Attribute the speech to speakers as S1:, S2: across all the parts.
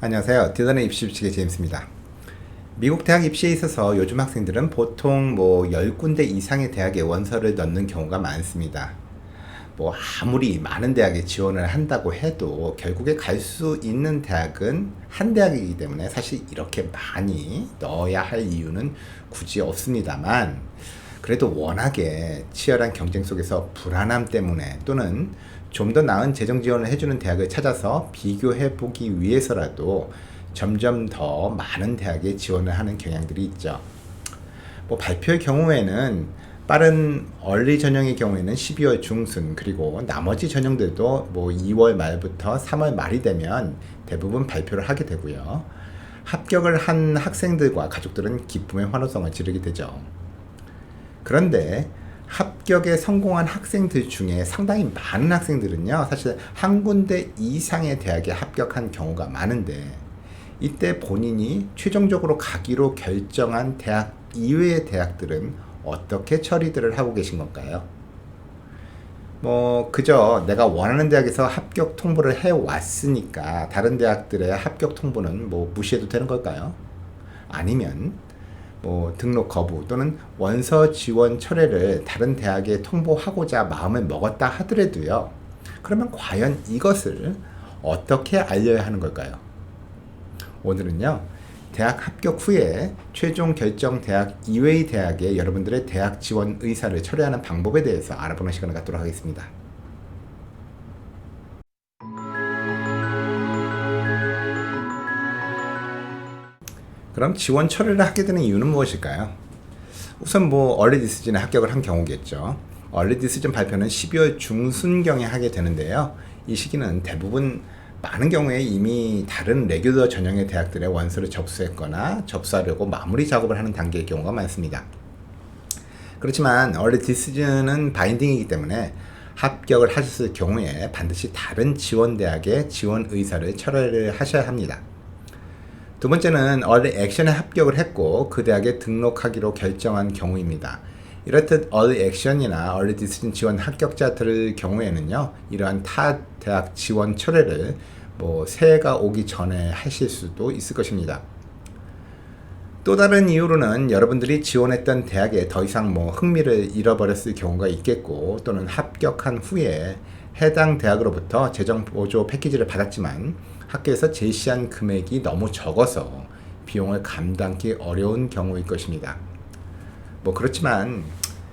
S1: 안녕하세요. 딜런의 입시 주식의 제임스입니다. 미국 대학 입시에 있어서 요즘 학생들은 보통 뭐 10군데 이상의 대학에 원서를 넣는 경우가 많습니다. 뭐 아무리 많은 대학에 지원을 한다고 해도 결국에 갈 수 있는 대학은 한 대학이기 때문에 사실 이렇게 많이 넣어야 할 이유는 굳이 없습니다만 그래도 워낙에 치열한 경쟁 속에서 불안함 때문에 또는 좀 더 나은 재정 지원을 해주는 대학을 찾아서 비교해 보기 위해서라도 점점 더 많은 대학에 지원을 하는 경향들이 있죠. 뭐 발표의 경우에는 빠른 얼리 전형의 경우에는 12월 중순 그리고 나머지 전형들도 뭐 2월 말부터 3월 말이 되면 대부분 발표를 하게 되고요. 합격을 한 학생들과 가족들은 기쁨의 환호성을 지르게 되죠. 그런데 합격에 성공한 학생들 중에 상당히 많은 학생들은요, 사실 한 군데 이상의 대학에 합격한 경우가 많은데, 이때 본인이 최종적으로 가기로 결정한 대학 이외의 대학들은 어떻게 처리들을 하고 계신 건가요? 뭐, 그저 내가 원하는 대학에서 합격 통보를 해 왔으니까 다른 대학들의 합격 통보는 뭐 무시해도 되는 걸까요? 아니면 뭐 등록 거부 또는 원서 지원 철회를 다른 대학에 통보하고자 마음을 먹었다 하더라도요. 그러면 과연 이것을 어떻게 알려야 하는 걸까요? 오늘은요. 대학 합격 후에 최종 결정 대학 이외의 대학에 여러분들의 대학 지원 의사를 철회하는 방법에 대해서 알아보는 시간을 갖도록 하겠습니다. 그럼 지원 철회를 하게 되는 이유는 무엇일까요? 우선 뭐 얼리 디스전에 합격을 한 경우겠죠. 얼리 디스전 발표는 12월 중순경에 하게 되는데요. 이 시기는 대부분 많은 경우에 이미 다른 레귤러 전형의 대학들의 원서를 접수했거나 접수하려고 마무리 작업을 하는 단계의 경우가 많습니다. 그렇지만 얼리 디스전은 바인딩이기 때문에 합격을 하셨을 경우에 반드시 다른 지원 대학의 지원 의사를 철회를 하셔야 합니다. 두 번째는 얼리 액션에 합격을 했고 그 대학에 등록하기로 결정한 경우입니다. 이렇듯 얼리 액션이나 얼리 디스전 지원 합격자들 경우에는요 이러한 타 대학 지원 철회를 뭐 새해가 오기 전에 하실 수도 있을 것입니다. 또 다른 이유로는 여러분들이 지원했던 대학에 더 이상 뭐 흥미를 잃어버렸을 경우가 있겠고 또는 합격한 후에 해당 대학으로부터 재정 보조 패키지를 받았지만 학교에서 제시한 금액이 너무 적어서 비용을 감당하기 어려운 경우일 것입니다. 뭐 그렇지만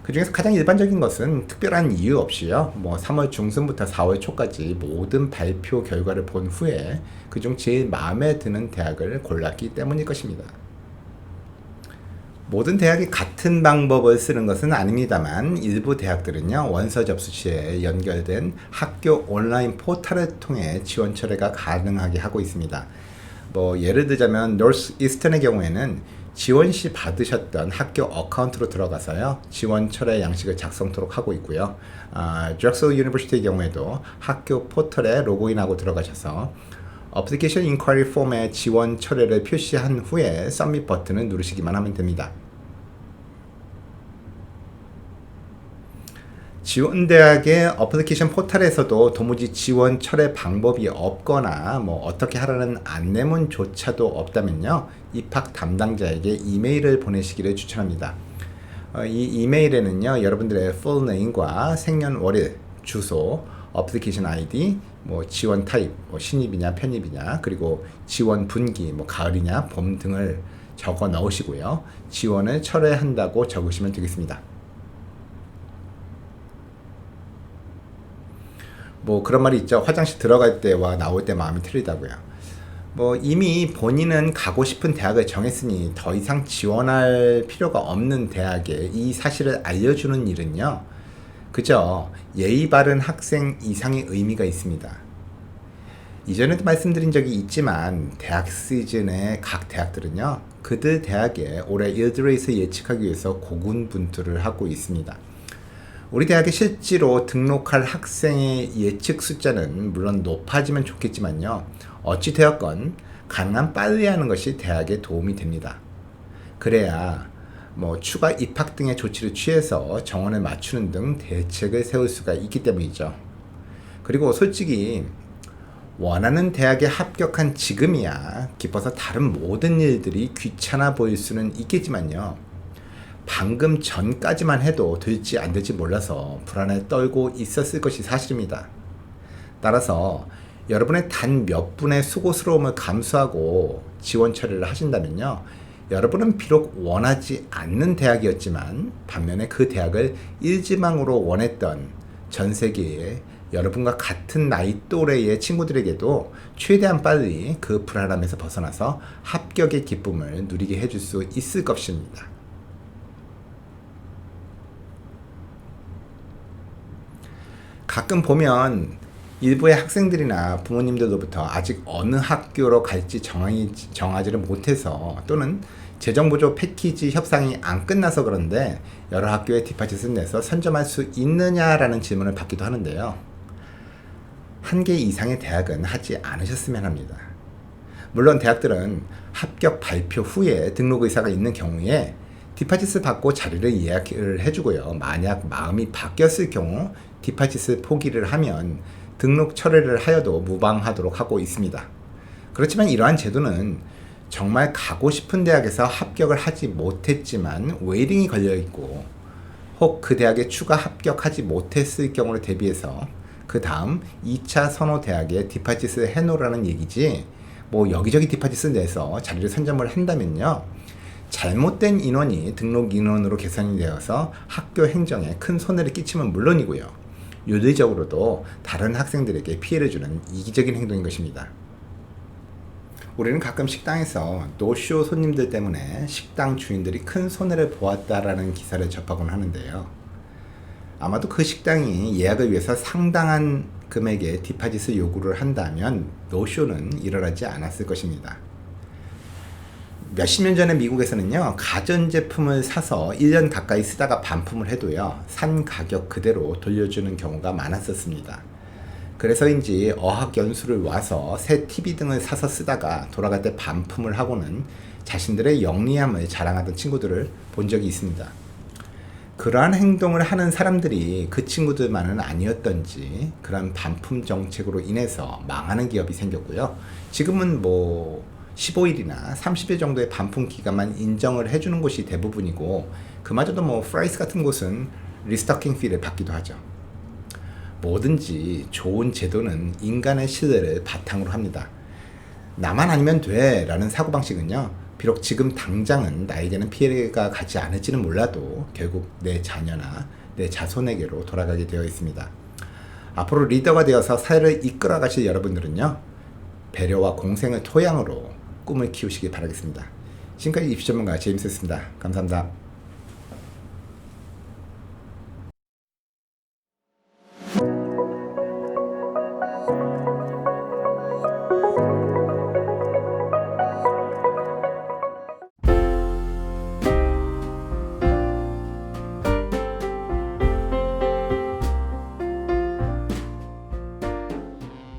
S1: 그 중에서 가장 일반적인 것은 특별한 이유 없이요. 뭐 3월 중순부터 4월 초까지 모든 발표 결과를 본 후에 그중 제일 마음에 드는 대학을 골랐기 때문일 것입니다. 모든 대학이 같은 방법을 쓰는 것은 아닙니다만 일부 대학들은요 원서 접수 시에 연결된 학교 온라인 포털을 통해 지원 철회가 가능하게 하고 있습니다. 뭐 예를 들자면 노스 이스턴의 경우에는 지원 시 받으셨던 학교 어카운트로 들어가서요 지원 철회 양식을 작성토록 하고 있고요. 아, 드렉슬 유니버시티의 경우에도 학교 포털에 로그인하고 들어가셔서 어플리케이션 인ኳ리 폼에 지원 철회를 표시한 후에 서밋 버튼을 누르시기만 하면 됩니다. 지원대학의 어플리케이션 포털에서도 도무지 지원 철회 방법이 없거나 뭐 어떻게 하라는 안내문조차도 없다면요 입학 담당자에게 이메일을 보내시기를 추천합니다. 어, 이 이메일에는요 여러분들의 name과 생년월일, 주소, 어플리케이션 아이디, 뭐 지원 타입, 뭐 신입이냐 편입이냐 그리고 지원 분기, 뭐 가을이냐 봄 등을 적어 넣으시고요 지원을 철회한다고 적으시면 되겠습니다. 뭐 그런 말이 있죠. 화장실 들어갈 때와 나올 때 마음이 틀리다고요. 뭐 이미 본인은 가고 싶은 대학을 정했으니 더 이상 지원할 필요가 없는 대학에 이 사실을 알려주는 일은요. 그저 예의 바른 학생 이상의 의미가 있습니다. 이전에도 말씀드린 적이 있지만 대학 시즌의 각 대학들은요. 그들 대학의 올해 일드레이스 예측하기 위해서 고군분투를 하고 있습니다. 우리 대학에 실제로 등록할 학생의 예측 숫자는 물론 높아지면 좋겠지만요. 어찌 되었건 가능한 빨리 하는 것이 대학에 도움이 됩니다. 그래야 뭐 추가 입학 등의 조치를 취해서 정원을 맞추는 등 대책을 세울 수가 있기 때문이죠. 그리고 솔직히 원하는 대학에 합격한 지금이야 기뻐서 다른 모든 일들이 귀찮아 보일 수는 있겠지만요. 방금 전까지만 해도 될지 안 될지 몰라서 불안에 떨고 있었을 것이 사실입니다. 따라서 여러분의 단 몇 분의 수고스러움을 감수하고 지원 처리를 하신다면요. 여러분은 비록 원하지 않는 대학이었지만 반면에 그 대학을 일지망으로 원했던 전 세계의 여러분과 같은 나이 또래의 친구들에게도 최대한 빨리 그 불안함에서 벗어나서 합격의 기쁨을 누리게 해줄 수 있을 것입니다. 가끔 보면 일부의 학생들이나 부모님들로부터 아직 어느 학교로 갈지 정하지, 정하지를 못해서 또는 재정보조 패키지 협상이 안 끝나서 그런데 여러 학교에 디파짓을 내서 선점할 수 있느냐라는 질문을 받기도 하는데요. 한 개 이상의 대학은 하지 않으셨으면 합니다. 물론 대학들은 합격 발표 후에 등록 의사가 있는 경우에 디파짓을 받고 자리를 예약을 해주고요. 만약 마음이 바뀌었을 경우 디파짓을 포기를 하면 등록 철회를 하여도 무방하도록 하고 있습니다. 그렇지만 이러한 제도는 정말 가고 싶은 대학에서 합격을 하지 못했지만 웨이팅이 걸려 있고 혹 그 대학에 추가 합격하지 못했을 경우를 대비해서 그 다음 2차 선호 대학에 디파짓을 해놓으라는 얘기지 뭐 여기저기 디파짓을 내서 자리를 선점을 한다면요 잘못된 인원이 등록 인원으로 계산이 되어서 학교 행정에 큰 손해를 끼치면 물론이고요 윤리적으로도 다른 학생들에게 피해를 주는 이기적인 행동인 것입니다. 우리는 가끔 식당에서 노쇼 손님들 때문에 식당 주인들이 큰 손해를 보았다라는 기사를 접하곤 하는데요. 아마도 그 식당이 예약을 위해서 상당한 금액의 디파짓을 요구를 한다면 노쇼는 일어나지 않았을 것입니다. 몇십 년 전에 미국에서는요, 가전제품을 사서 1년 가까이 쓰다가 반품을 해도요, 산 가격 그대로 돌려주는 경우가 많았었습니다. 그래서인지 어학연수를 와서 새 TV 등을 사서 쓰다가 돌아갈 때 반품을 하고는 자신들의 영리함을 자랑하던 친구들을 본 적이 있습니다. 그러한 행동을 하는 사람들이 그 친구들만은 아니었던지 그런 반품 정책으로 인해서 망하는 기업이 생겼고요. 지금은 뭐 15일이나 30일 정도의 반품 기간만 인정을 해주는 곳이 대부분이고 그마저도 뭐 프라이스 같은 곳은 리스토킹 피를 받기도 하죠. 뭐든지 좋은 제도는 인간의 신뢰를 바탕으로 합니다. 나만 아니면 돼 라는 사고방식은요 비록 지금 당장은 나에게는 피해가 가지 않을지는 몰라도 결국 내 자녀나 내 자손에게로 돌아가게 되어 있습니다. 앞으로 리더가 되어서 사회를 이끌어 가실 여러분들은요 배려와 공생을 토양으로 꿈을 키우시길 바라겠습니다. 지금까지 입시 전문가 제임스였습니다. 감사합니다. thank you